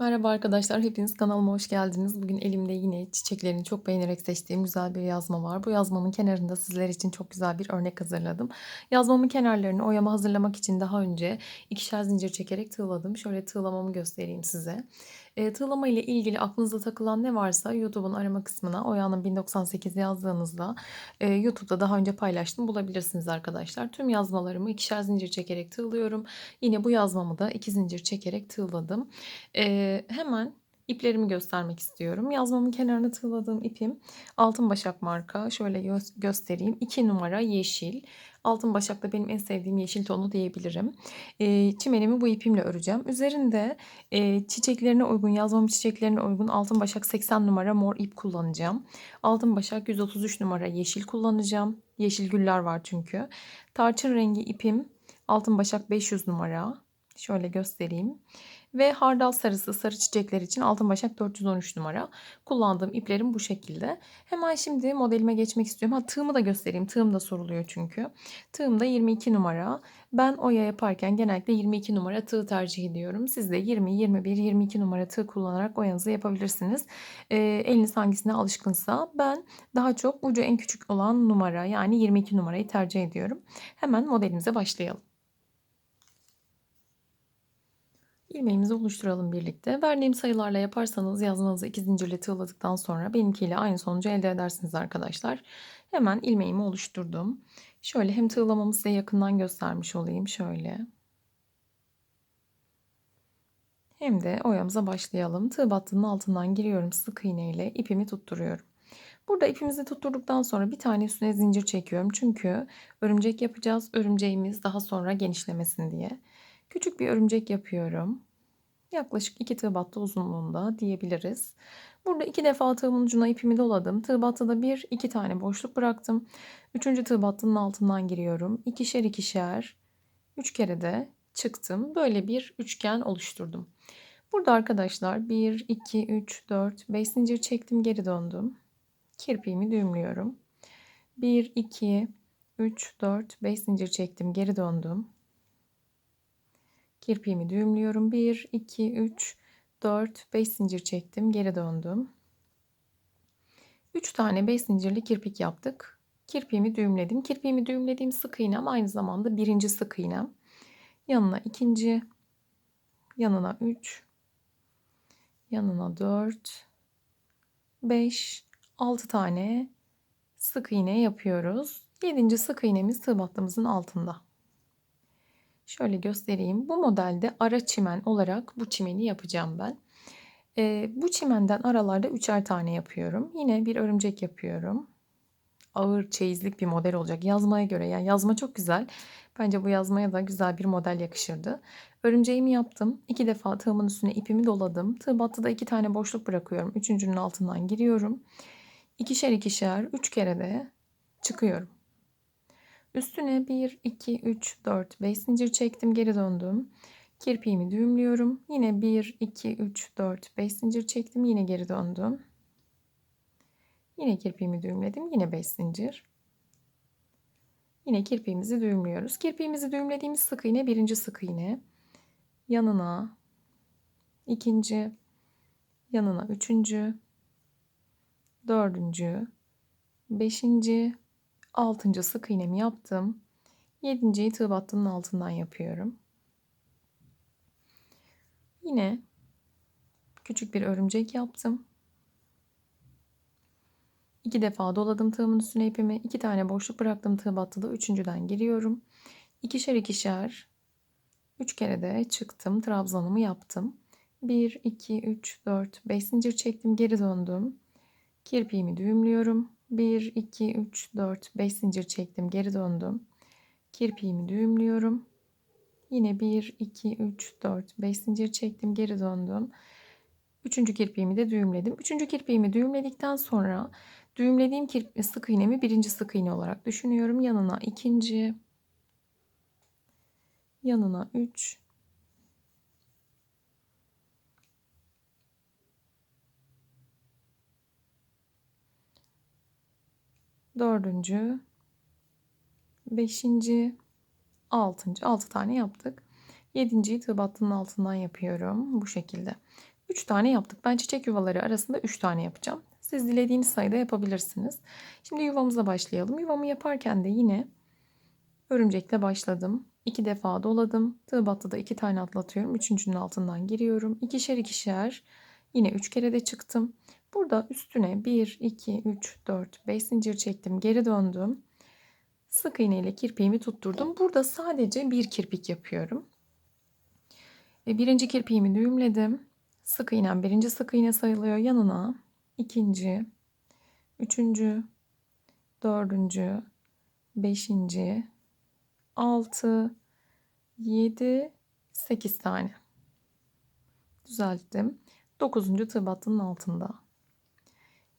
Merhaba arkadaşlar, hepiniz kanalıma hoş geldiniz. Bugün elimde yine çiçeklerini çok beğenerek seçtiğim güzel bir yazma var. Bu yazmamın kenarında sizler için çok güzel bir örnek hazırladım. Yazmamın kenarlarını oyama hazırlamak için daha önce ikişer zincir çekerek tığladım. Şöyle tığlamamı göstereyim size. E, tığlama ile ilgili aklınıza takılan ne varsa YouTube'un arama kısmına Oya'nın 1098 yazdığınızda e, YouTube'da daha önce paylaştım bulabilirsiniz arkadaşlar. Tüm yazmalarımı ikişer zincir çekerek tığlıyorum. Yine bu yazmamı da iki zincir çekerek tığladım. E, hemen iplerimi göstermek istiyorum. Yazmamın kenarına tığladığım ipim Altın Başak marka. Şöyle gö göstereyim. 2 numara yeşil. Altın Başak da benim en sevdiğim yeşil tonu diyebilirim. E, çimenimi bu ipimle öreceğim. Üzerinde e, çiçeklerine uygun, yazmamın çiçeklerine uygun Altın Başak 80 numara mor ip kullanacağım. Altın Başak 133 numara yeşil kullanacağım. Yeşil güller var çünkü. Tarçın rengi ipim Altın Başak 500 numara. Şöyle göstereyim. Ve hardal sarısı sarı çiçekler için altın başak 413 numara. Kullandığım iplerim bu şekilde. Hemen şimdi modelime geçmek istiyorum. Ha tığımı da göstereyim. Tığım da soruluyor çünkü. Tığım da 22 numara. Ben oya yaparken genellikle 22 numara tığ tercih ediyorum. Siz de 20, 21, 22 numara tığ kullanarak oyanızı yapabilirsiniz. E, eliniz hangisine alışkınsa ben daha çok ucu en küçük olan numara yani 22 numarayı tercih ediyorum. Hemen modelimize başlayalım. İlmeğimizi oluşturalım birlikte. Verdiğim sayılarla yaparsanız yazmanızı iki zincirle tığladıktan sonra benimkiyle aynı sonucu elde edersiniz arkadaşlar. Hemen ilmeğimi oluşturdum. Şöyle hem tığlamamı size yakından göstermiş olayım. Şöyle. Hem de oyamıza başlayalım. Tığ battının altından giriyorum sık iğne ile ipimi tutturuyorum. Burada ipimizi tutturduktan sonra bir tane üstüne zincir çekiyorum. Çünkü örümcek yapacağız. Örümceğimiz daha sonra genişlemesin diye. Küçük bir örümcek yapıyorum. Yaklaşık 2 tığ battı uzunluğunda diyebiliriz. Burada iki defa tığımın ucuna ipimi doladım. Tığ battıda bir iki tane boşluk bıraktım. Üçüncü tığ battının altından giriyorum. İkişer ikişer üç kere de çıktım. Böyle bir üçgen oluşturdum. Burada arkadaşlar 1, 2, 3, 4, 5 zincir çektim geri döndüm. Kirpiğimi düğümlüyorum. 1, 2, 3, 4, 5 zincir çektim geri döndüm. Kirpiğimi düğümlüyorum. 1, 2, 3, 4, 5 zincir çektim. Geri döndüm. 3 tane 5 zincirli kirpik yaptık. Kirpiğimi düğümledim. Kirpiğimi düğümlediğim sık iğnem aynı zamanda birinci sık iğnem. Yanına ikinci, yanına 3, yanına 4, 5, 6 tane sık iğne yapıyoruz. 7. sık iğnemiz tığ battığımızın altında. Şöyle göstereyim. Bu modelde ara çimen olarak bu çimeni yapacağım ben. Ee, bu çimenden aralarda üçer tane yapıyorum. Yine bir örümcek yapıyorum. Ağır çeyizlik bir model olacak. Yazmaya göre yani yazma çok güzel. Bence bu yazmaya da güzel bir model yakışırdı. Örümceğimi yaptım. İki defa tığımın üstüne ipimi doladım. Tığ battıda iki tane boşluk bırakıyorum. Üçüncünün altından giriyorum. İkişer ikişer üç kere de çıkıyorum. Üstüne 1, 2, 3, 4, 5 zincir çektim. Geri döndüm. Kirpiğimi düğümlüyorum. Yine 1, 2, 3, 4, 5 zincir çektim. Yine geri döndüm. Yine kirpiğimi düğümledim. Yine 5 zincir. Yine kirpiğimizi düğümlüyoruz. Kirpiğimizi düğümlediğimiz sık iğne birinci sık iğne. Yanına ikinci, yanına üçüncü, dördüncü, beşinci, 6. sık iğnemi yaptım. 7. tığ battının altından yapıyorum. Yine küçük bir örümcek yaptım. İki defa doladım tığımın üstüne ipimi. iki tane boşluk bıraktım tığ battıda. Üçüncüden giriyorum. İkişer ikişer. Üç kere de çıktım. Trabzanımı yaptım. 1, 2, 3, 4, 5 zincir çektim. Geri döndüm. Kirpiğimi düğümlüyorum. 1, 2, 3, 4, 5 zincir çektim. Geri döndüm. Kirpiğimi düğümlüyorum. Yine 1, 2, 3, 4, 5 zincir çektim. Geri döndüm. Üçüncü kirpiğimi de düğümledim. Üçüncü kirpiğimi düğümledikten sonra düğümlediğim kirpi, sık iğnemi birinci sık iğne olarak düşünüyorum. Yanına ikinci, yanına üç, dördüncü, beşinci, altıncı. Altı tane yaptık. Yedinciyi tığ altından yapıyorum. Bu şekilde. 3 tane yaptık. Ben çiçek yuvaları arasında 3 tane yapacağım. Siz dilediğiniz sayıda yapabilirsiniz. Şimdi yuvamıza başlayalım. Yuvamı yaparken de yine örümcekle başladım. 2 defa doladım. Tığ battıda 2 tane atlatıyorum. Üçüncünün altından giriyorum. İkişer ikişer yine 3 kere de çıktım. Burada üstüne 1, 2, 3, 4, 5 zincir çektim. Geri döndüm. Sık iğne ile kirpiğimi tutturdum. Burada sadece bir kirpik yapıyorum. E, birinci kirpiğimi düğümledim. Sık iğnem birinci sık iğne sayılıyor. Yanına ikinci, üçüncü, dördüncü, beşinci, altı, yedi, sekiz tane. Düzelttim. Dokuzuncu tığ battının altında.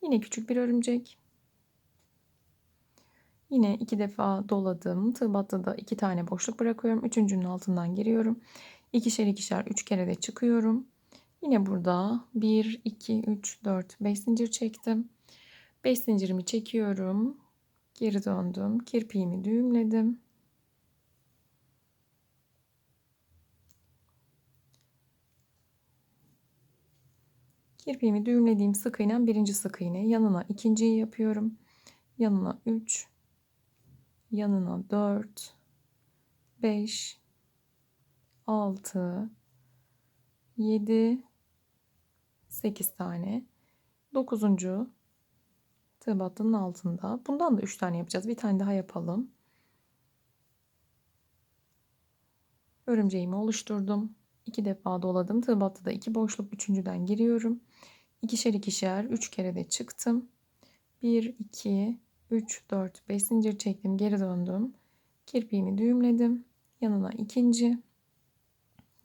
Yine küçük bir örümcek. Yine iki defa doladım. Tığ battıda iki tane boşluk bırakıyorum. Üçüncünün altından giriyorum. İkişer ikişer üç kere de çıkıyorum. Yine burada 1, 2, 3, 4, 5 zincir çektim. 5 zincirimi çekiyorum. Geri döndüm. Kirpiğimi düğümledim. Kirpiğimi düğümlediğim sık iğnem birinci sık iğne. Yanına ikinciyi yapıyorum. Yanına 3, yanına 4, 5, 6, 7, 8 tane. 9. tığ battının altında. Bundan da 3 tane yapacağız. Bir tane daha yapalım. Örümceğimi oluşturdum. 2 defa doladım. Tığ battıda 2 boşluk. Üçüncüden giriyorum. İkişer ikişer 3 kere de çıktım. 1, 2, 3, 4, 5 zincir çektim. Geri döndüm. Kirpiğimi düğümledim. Yanına ikinci.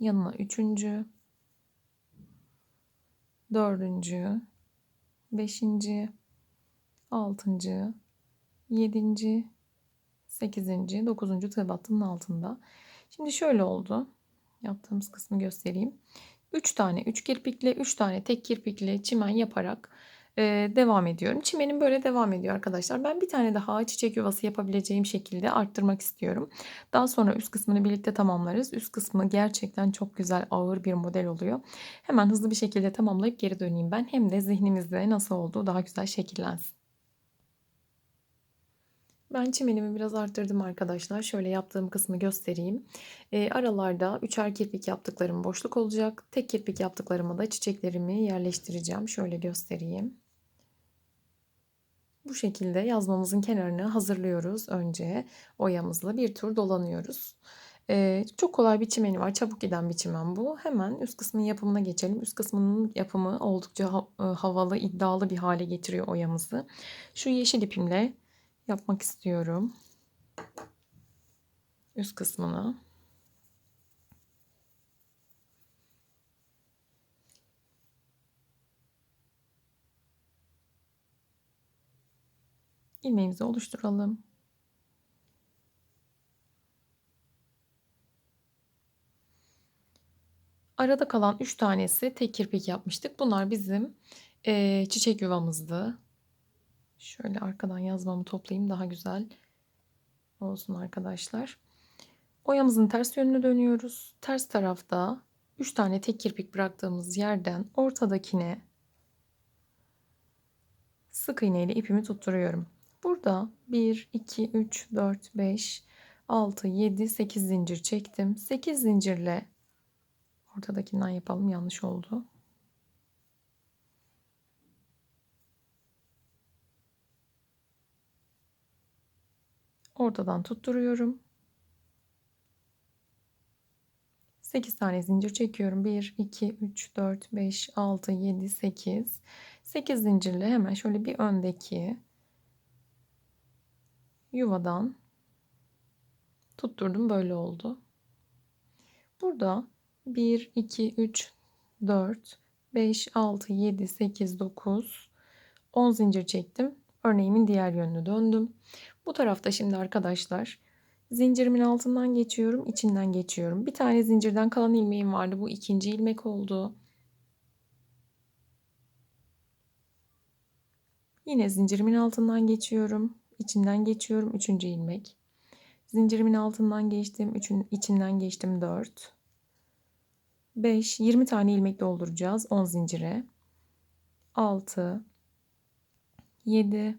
Yanına üçüncü dördüncü, beşinci, altıncı, yedinci, sekizinci, dokuzuncu tığ battının altında. Şimdi şöyle oldu. Yaptığımız kısmı göstereyim. Üç tane üç kirpikli, üç tane tek kirpikli çimen yaparak e, devam ediyorum. Çimenim böyle devam ediyor arkadaşlar. Ben bir tane daha çiçek yuvası yapabileceğim şekilde arttırmak istiyorum. Daha sonra üst kısmını birlikte tamamlarız. Üst kısmı gerçekten çok güzel ağır bir model oluyor. Hemen hızlı bir şekilde tamamlayıp geri döneyim ben. Hem de zihnimizde nasıl olduğu daha güzel şekillensin. Ben çimenimi biraz arttırdım arkadaşlar. Şöyle yaptığım kısmı göstereyim. E, aralarda üçer kirpik yaptıklarım boşluk olacak. Tek kirpik yaptıklarıma da çiçeklerimi yerleştireceğim. Şöyle göstereyim. Bu şekilde yazmamızın kenarını hazırlıyoruz önce. Oyamızla bir tur dolanıyoruz. Ee, çok kolay bir çimeni var. Çabuk giden bir çimen bu. Hemen üst kısmın yapımına geçelim. Üst kısmının yapımı oldukça ha e, havalı, iddialı bir hale getiriyor oyamızı. Şu yeşil ipimle yapmak istiyorum. Üst kısmını. ilmeğimizi oluşturalım. Arada kalan 3 tanesi tek kirpik yapmıştık. Bunlar bizim e, çiçek yuvamızdı. Şöyle arkadan yazmamı toplayayım daha güzel olsun arkadaşlar. Oyamızın ters yönünü dönüyoruz. Ters tarafta 3 tane tek kirpik bıraktığımız yerden ortadakine sık iğne ile ipimi tutturuyorum. Burada 1, 2, 3, 4, 5, 6, 7, 8 zincir çektim. 8 zincirle ortadakinden yapalım yanlış oldu. Ortadan tutturuyorum. 8 tane zincir çekiyorum. 1, 2, 3, 4, 5, 6, 7, 8. 8 zincirle hemen şöyle bir öndeki yuvadan tutturdum böyle oldu. Burada 1, 2, 3, 4, 5, 6, 7, 8, 9, 10 zincir çektim. Örneğimin diğer yönünü döndüm. Bu tarafta şimdi arkadaşlar zincirimin altından geçiyorum, içinden geçiyorum. Bir tane zincirden kalan ilmeğim vardı. Bu ikinci ilmek oldu. Yine zincirimin altından geçiyorum içinden geçiyorum. Üçüncü ilmek. Zincirimin altından geçtim. Üçün, içinden geçtim. Dört. 5, 20 tane ilmek dolduracağız 10 zincire. 6, 7,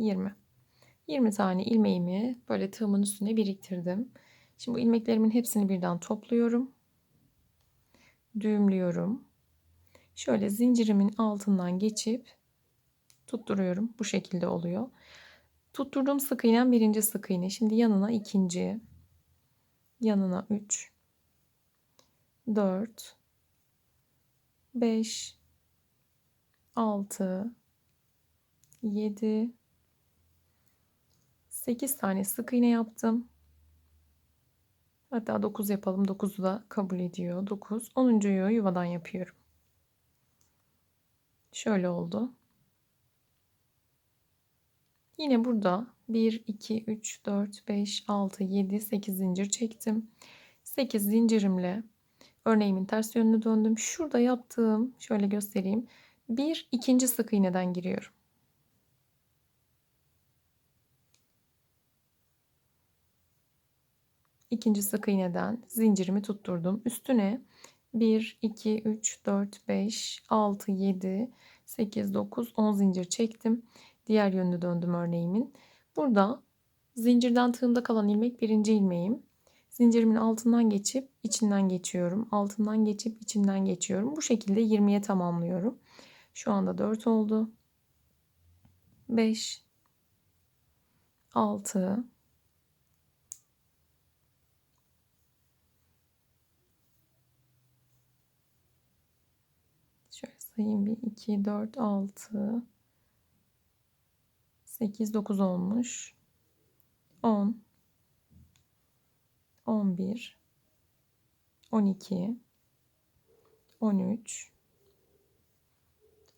20. 20 tane ilmeğimi böyle tığımın üstüne biriktirdim. Şimdi bu ilmeklerimin hepsini birden topluyorum. Düğümlüyorum. Şöyle zincirimin altından geçip tutturuyorum. Bu şekilde oluyor. Tutturduğum sık iğnem birinci sık iğne. Şimdi yanına ikinci. Yanına 3. 4. 5. 6. 7. 8 tane sık iğne yaptım. Hatta 9 yapalım. 9'u da kabul ediyor. 9. 10. yuvadan yapıyorum. Şöyle oldu. Yine burada 1, 2, 3, 4, 5, 6, 7, 8 zincir çektim. 8 zincirimle örneğimin ters yönünü döndüm. Şurada yaptığım şöyle göstereyim. Bir ikinci sık iğneden giriyorum. İkinci sık iğneden zincirimi tutturdum. Üstüne 1, 2, 3, 4, 5, 6, 7, 8, 9, 10 zincir çektim. Diğer yönünü döndüm örneğimin. Burada zincirden tığımda kalan ilmek birinci ilmeğim. Zincirimin altından geçip içinden geçiyorum. Altından geçip içinden geçiyorum. Bu şekilde 20'ye tamamlıyorum. Şu anda 4 oldu. 5 6 Şöyle sayayım bir 2 4 6 8 9 olmuş. 10 11 12 13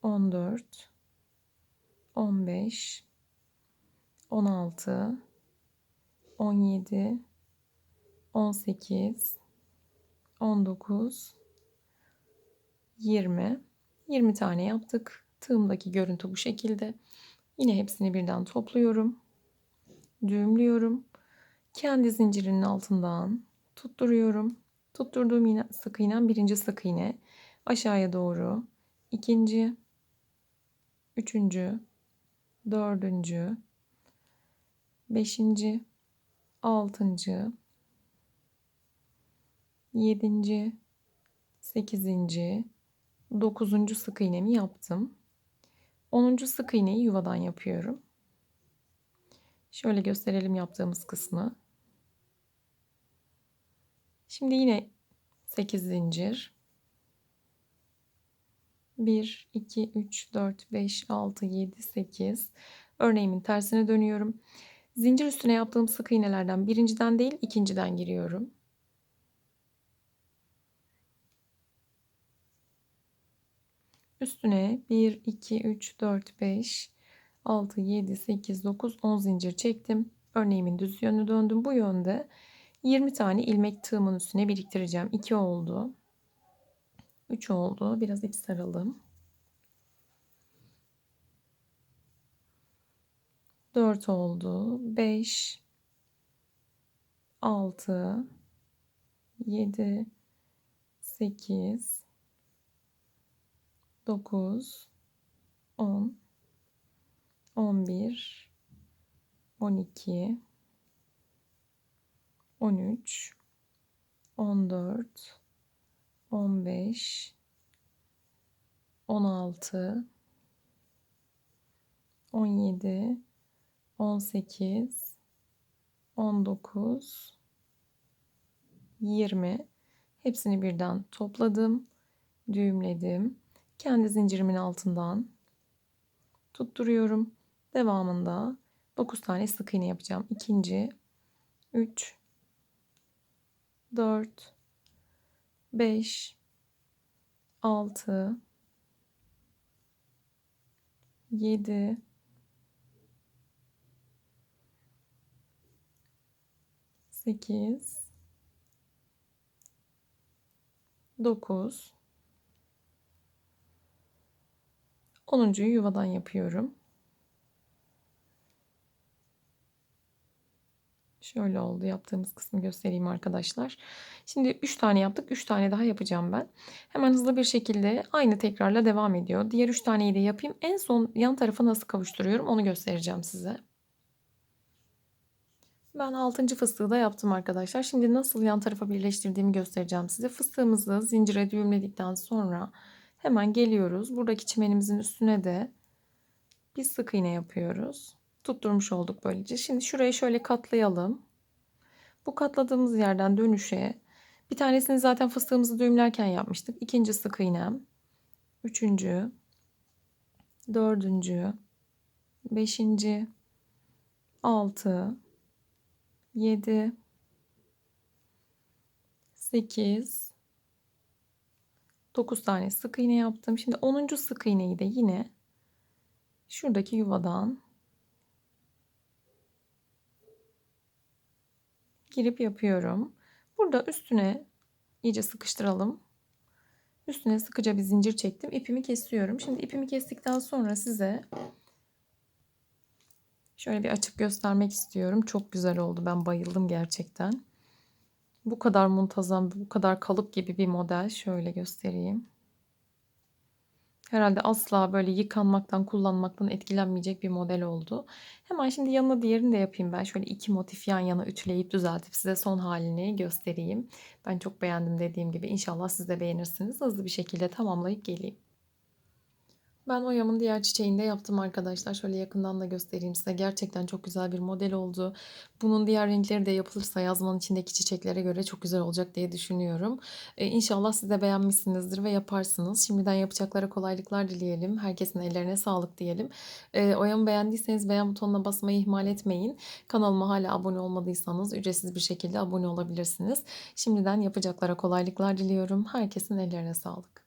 14 15 16 17 18 19 20 20 tane yaptık. Tığımdaki görüntü bu şekilde. Yine hepsini birden topluyorum. Düğümlüyorum. Kendi zincirinin altından tutturuyorum. Tutturduğum iğne, sık iğnem birinci sık iğne. Aşağıya doğru ikinci, üçüncü, dördüncü, beşinci, altıncı, yedinci, sekizinci, dokuzuncu sık iğnemi yaptım. Onuncu sık iğneyi yuvadan yapıyorum. Şöyle gösterelim yaptığımız kısmı. Şimdi yine 8 zincir. 1, 2, 3, 4, 5, 6, 7, 8. Örneğimin tersine dönüyorum. Zincir üstüne yaptığım sık iğnelerden birinciden değil ikinciden giriyorum. Üstüne 1, 2, 3, 4, 5, 6, 7, 8, 9, 10 zincir çektim. Örneğimin düz yönünü döndüm. Bu yönde 20 tane ilmek tığımın üstüne biriktireceğim. 2 oldu. 3 oldu. Biraz ip saralım. 4 oldu. 5 6 7 8 9 10 11 12 13 14 15 16 17 18 19 20 hepsini birden topladım düğümledim kendi zincirimin altından tutturuyorum. Devamında 9 tane sık iğne yapacağım. İkinci 3 4 5 6 7 8 9 10'uncuyu yuvadan yapıyorum. Şöyle oldu. Yaptığımız kısmı göstereyim arkadaşlar. Şimdi 3 tane yaptık. 3 tane daha yapacağım ben. Hemen hızlı bir şekilde aynı tekrarla devam ediyor. Diğer 3 taneyi de yapayım. En son yan tarafa nasıl kavuşturuyorum onu göstereceğim size. Ben 6. fıstığı da yaptım arkadaşlar. Şimdi nasıl yan tarafa birleştirdiğimi göstereceğim size. Fıstığımızı zincire düğümledikten sonra hemen geliyoruz. Buradaki çimenimizin üstüne de bir sık iğne yapıyoruz. Tutturmuş olduk böylece. Şimdi şurayı şöyle katlayalım. Bu katladığımız yerden dönüşe bir tanesini zaten fıstığımızı düğümlerken yapmıştık. İkinci sık iğnem. Üçüncü. Dördüncü. Beşinci. Altı. 7 8 9 tane sık iğne yaptım. Şimdi 10. sık iğneyi de yine şuradaki yuvadan girip yapıyorum. Burada üstüne iyice sıkıştıralım. Üstüne sıkıca bir zincir çektim. İpimi kesiyorum. Şimdi ipimi kestikten sonra size Şöyle bir açıp göstermek istiyorum. Çok güzel oldu. Ben bayıldım gerçekten. Bu kadar muntazam, bu kadar kalıp gibi bir model. Şöyle göstereyim. Herhalde asla böyle yıkanmaktan, kullanmaktan etkilenmeyecek bir model oldu. Hemen şimdi yanına diğerini de yapayım ben. Şöyle iki motif yan yana ütüleyip düzeltip size son halini göstereyim. Ben çok beğendim dediğim gibi. İnşallah siz de beğenirsiniz. Hızlı bir şekilde tamamlayıp geleyim. Ben oyamın diğer çiçeğini de yaptım arkadaşlar. Şöyle yakından da göstereyim size. Gerçekten çok güzel bir model oldu. Bunun diğer renkleri de yapılırsa yazmanın içindeki çiçeklere göre çok güzel olacak diye düşünüyorum. Ee, inşallah siz de beğenmişsinizdir ve yaparsınız. Şimdiden yapacaklara kolaylıklar dileyelim. Herkesin ellerine sağlık diyelim. Ee, oyamı beğendiyseniz beğen butonuna basmayı ihmal etmeyin. Kanalıma hala abone olmadıysanız ücretsiz bir şekilde abone olabilirsiniz. Şimdiden yapacaklara kolaylıklar diliyorum. Herkesin ellerine sağlık.